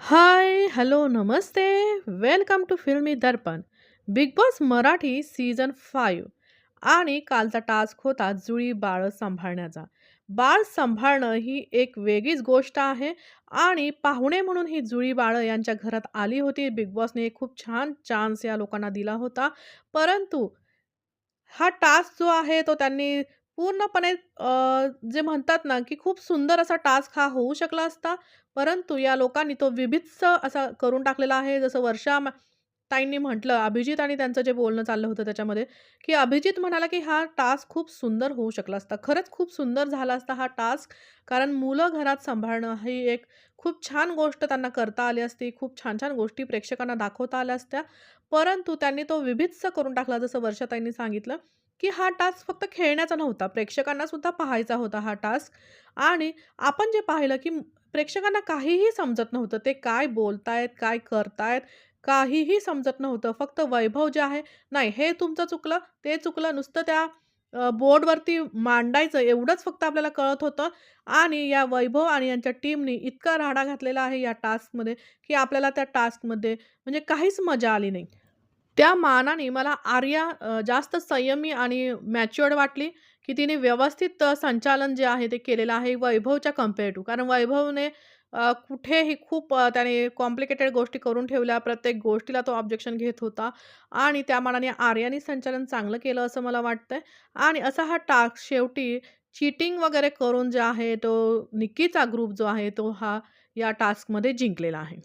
Hi, hello, namaste. Welcome to Filmi Darpan. Bigg Boss Marathi season five आणि कालचा task होता जुळी बाळं सांभाळण्याचा. बाळ सांभाळणं ही एक वेगळीच गोष्ट आहे आणि पाहुणे म्हणून ही जुळी बाळं यांच्या घरात आली होती. बिग बॉसने एक खूप छान चान्स या लोकांना दिला होता. परंतु हा टास्क जो आहे तो त्यांनी पूर्णपणे जे म्हणतात ना, की खूप सुंदर असा टास्क हा होऊ शकला असता. परंतु या लोकांनी तो विभित्स असा करून टाकलेला आहे. जसं वर्षा ताईंनी म्हटलं, अभिजित आणि त्यांचं जे बोलणं चाललं होतं त्याच्यामध्ये, की अभिजित म्हणाला, की हा टास्क खूप सुंदर होऊ शकला असता. खरंच खूप सुंदर झाला असता हा टास्क. कारण मुलं घरात सांभाळणं ही एक खूप छान गोष्ट त्यांना करता आली असती. खूप छान-छान गोष्टी प्रेक्षकांना दाखवता आल्या असत्या. परंतु त्यांनी तो विभित्स करून टाकला. जसं वर्षाताईंनी सांगितलं, की हा टास्क फक्त खेळण्याचा नव्हता. प्रेक्षकांना सुद्धा पाहायचा होता हा टास्क आणि आपण जे पाहिलं, की प्रेक्षकांना काहीही समजत नव्हतं. ते काय बोलतायत, काय करतायत, काहीही समजत नव्हतं. फक्त वैभव जे आहे, नाही हे तुमचं चुकलं, ते चुकलं. नुसतं त्या बोर्डवरती मांडायचं एवढंच फक्त आपल्याला कळत होतं आणि या वैभव आणि यांच्या टीमनी इतका राडा घातलेला आहे या टास्कमध्ये, की आपल्याला त्या टास्कमध्ये म्हणजे काहीच मजा आली नाही. त्या मानाने मला आर्या जास्त संयमी आणि मॅच्युअर्ड वाटली, की तिने व्यवस्थित संचालन जे आहे ते केलेलं आहे वैभवच्या कंपेअर टू. कारण वैभवने कुठेही खूप त्याने कॉम्प्लिकेटेड गोष्टी करून ठेवल्या. प्रत्येक गोष्टीला तो ऑब्जेक्शन घेत होता आणि त्या मानाने आर्याने संचालन चांगलं केलं असं मला वाटतंय आणि असा हा टास्क शेवटी चीटिंग वगैरे करून जे आहे तो निक्कीचा ग्रुप जो आहे तो हा या टास्कमध्ये जिंकलेला आहे.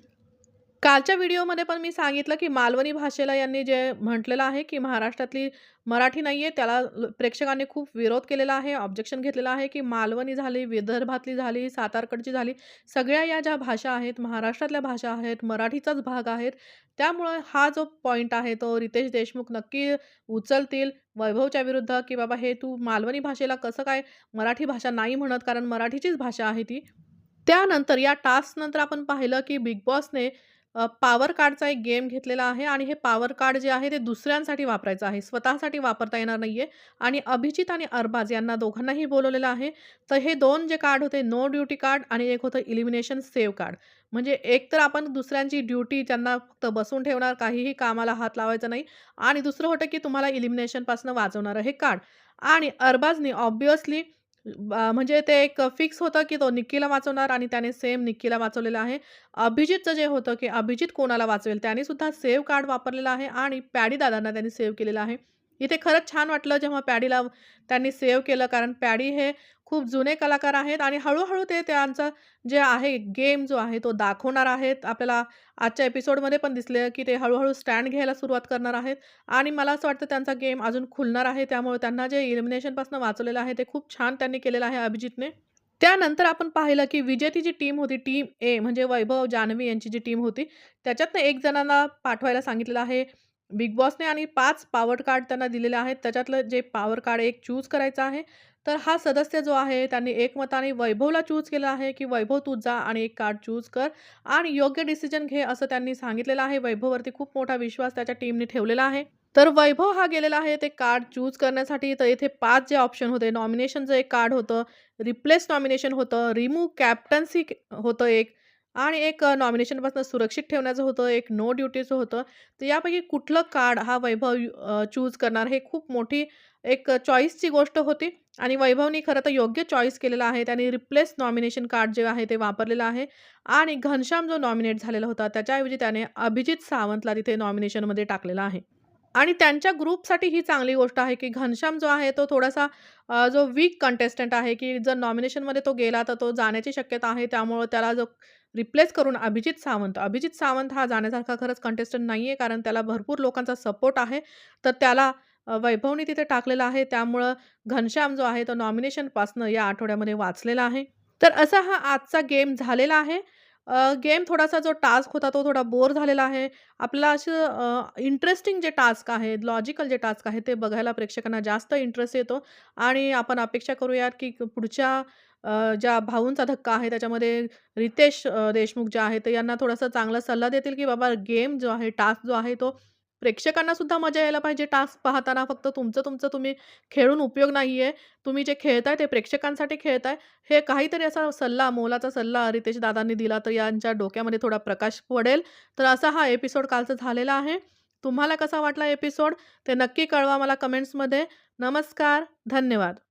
कालच्या व्हिडिओमध्ये पण मी सांगितलं, की मालवणी भाषेला यांनी जे म्हटलेलं आहे, की महाराष्ट्रातली मराठी नाही आहे त्याला प्रेक्षकांनी खूप विरोध केलेला आहे, ऑब्जेक्शन घेतलेलं आहे, की मालवणी झाली, विदर्भातली झाली, सातारकडची झाली. सगळ्या या ज्या भाषा आहेत, महाराष्ट्रातल्या भाषा आहेत, मराठीचाच भाग आहेत. त्यामुळं हा जो पॉईंट आहे, तो रितेश देशमुख नक्की उचलतील वैभवच्या विरुद्ध, की बाबा हे तू मालवणी भाषेला कसं काय मराठी भाषा नाही म्हणत, कारण मराठीचीच भाषा आहे ती. त्यानंतर या टास्कनंतर आपण पाहिलं, की बिग बॉसने पॉवर कार्डचा एक गेम घेतलेला आहे आणि हे पॉवर कार्ड जे आहे ते दुसऱ्यांसाठी वापरायचं आहे. स्वतःसाठी वापरता येणार नाहीये आणि अभिजित आणि अरबाज यांना दोघांनाही बोलावलेलं आहे. तर हे दोन जे कार्ड होते नो ड्युटी कार्ड आणि एक होतं इलिमिनेशन सेव्ह कार्ड. म्हणजे एक तर आपण दुसऱ्यांची ड्युटी त्यांना फक्त बसून ठेवणार, काहीही कामाला हात लावायचा नाही आणि दुसरं होतं, की तुम्हाला इलिमिनेशनपासून वाचवणारं हे कार्ड आणि अरबाजनी ऑब्व्हियसली म्हणजे ते एक फिक्स होतं, की तो निक्कीला वाचवणार आणि त्याने सेम निक्कीला वाचवलेलं आहे. अभिजितचं जे होतं, की अभिजित कोणाला वाचवेल त्याने सुद्धा सेव्ह कार्ड वापरलेलं आहे आणि पॅडी दादांना त्यांनी सेव्ह केलेलं आहे. इथे खरंच छान वाटलं जेव्हा पॅडीला त्यांनी सेव्ह केलं कारण पॅडी हे खूप जुने कलाकार आहेत आणि हळूहळू ते त्यांचा जे आहे गेम जो आहे तो दाखवणार आहेत. आपल्याला आजच्या एपिसोडमध्ये पण दिसले, की ते हळूहळू स्टँड घ्यायला सुरुवात करणार आहेत आणि मला असं वाटतं त्यांचा गेम अजून खुलणार आहे. त्यामुळे त्यांना जे इलिमिनेशनपासून वाचवलेलं आहे ते खूप छान त्यांनी केलेलं आहे अभिजितने. त्यानंतर आपण पाहिलं, की विजेती जी टीम होती, टीम ए म्हणजे वैभव, जान्हवी यांची जी टीम होती, त्याच्यातनं एक जणांना पाठवायला सांगितलेलं आहे बिग बॉसने आणि पाच पॉवर कार्ड त्यांना दिलेले आहेत. त्याच्यातलं जे पॉवर कार्ड एक चूज करायचं आहे. तर हा सदस्य जो आहे त्यांनी एकमताने वैभवला चूज केलं आहे, की वैभव तू जा आणि एक कार्ड चूज कर आणि योग्य डिसिजन घे असं त्यांनी सांगितलेलं आहे. वैभववरती खूप मोठा विश्वास त्याच्या टीमने ठेवलेला आहे. तर वैभव हा गेलेला आहे ते कार्ड चूज करण्यासाठी. तर इथे पाच जे ऑप्शन होते, नॉमिनेशनचं एक कार्ड होतं, रिप्लेस नॉमिनेशन होतं, रिमूव्ह कॅप्टन्सी होतं एक आणि एक नॉमिनेशनपासून सुरक्षित ठेवण्याचं होतं, एक नो ड्युटीचं होतं. तर यापैकी कुठलं कार्ड हा वैभव चूज करणार हे खूप मोठी एक चॉईसची गोष्ट होती आणि वैभवनी खरं तर योग्य चॉईस केलेला आहे. त्याने रिप्लेस नॉमिनेशन कार्ड जे आहे ते वापरलेलं आहे आणि घनश्याम जो नॉमिनेट झालेला होता त्याच्याऐवजी त्याने अभिजित सावंतला तिथे नॉमिनेशनमध्ये टाकलेला आहे. आणि त्यांच्या ग्रुपसाठी ही चांगली गोष्ट आहे, की घनश्याम जो आहे तो थोडासा जो वीक कंटेस्टंट आहे, की जर नॉमिनेशनमध्ये तो गेला तर तो जाण्याची शक्यता आहे. त्यामुळं त्याला जो रिप्लेस करून अभिजित सावंत, अभिजित सावंत हा जाण्यासारखा खरंच कंटेस्टंट नाही आहे कारण त्याला भरपूर लोकांचा सपोर्ट आहे. तर त्याला वैभवनी तिथे टाकलेला आहे. त्यामुळं घनश्याम जो आहे तो नॉमिनेशनपासनं या आठवड्यामध्ये वाचलेला आहे. तर असा हा आजचा गेम झालेला आहे. गेम थोडासा जो टास्क होता तो थोडा बोर झालेला आहे. आपल्याला असं इंटरेस्टिंग जे टास्क आहेत, लॉजिकल जे टास्क आहेत, ते बघायला प्रेक्षकांना जास्त इंटरेस्ट येतो आणि आपण अपेक्षा करूयात, की पुढच्या ज्या भाऊंचा धक्का आहे त्याच्यामध्ये रितेश देशमुख जे आहेत, ते यांना थोडासा चांगला सल्ला देतील, की बाबा गेम जो आहे, टास्क जो आहे तो प्रेक्षकांना सुद्धा मजा यायला पाहिजे टास्क पाहताना. फक्त तुमचं, तुमचं तुम्ही खेळून उपयोग नाही आहे तुम्ही जे खेळताय ते प्रेक्षकांसाठी खेळताय. हे काहीतरी असा सल्ला, मोलाचा सल्ला रितेश दादांनी दिला तर यांच्या डोक्यामध्ये थोडा प्रकाश पडेल. तर असा हा एपिसोड कालचा झालेला आहे. तुम्हाला कसा वाटला एपिसोड ते नक्की कळवा मला कमेंट्समध्ये. नमस्कार, धन्यवाद.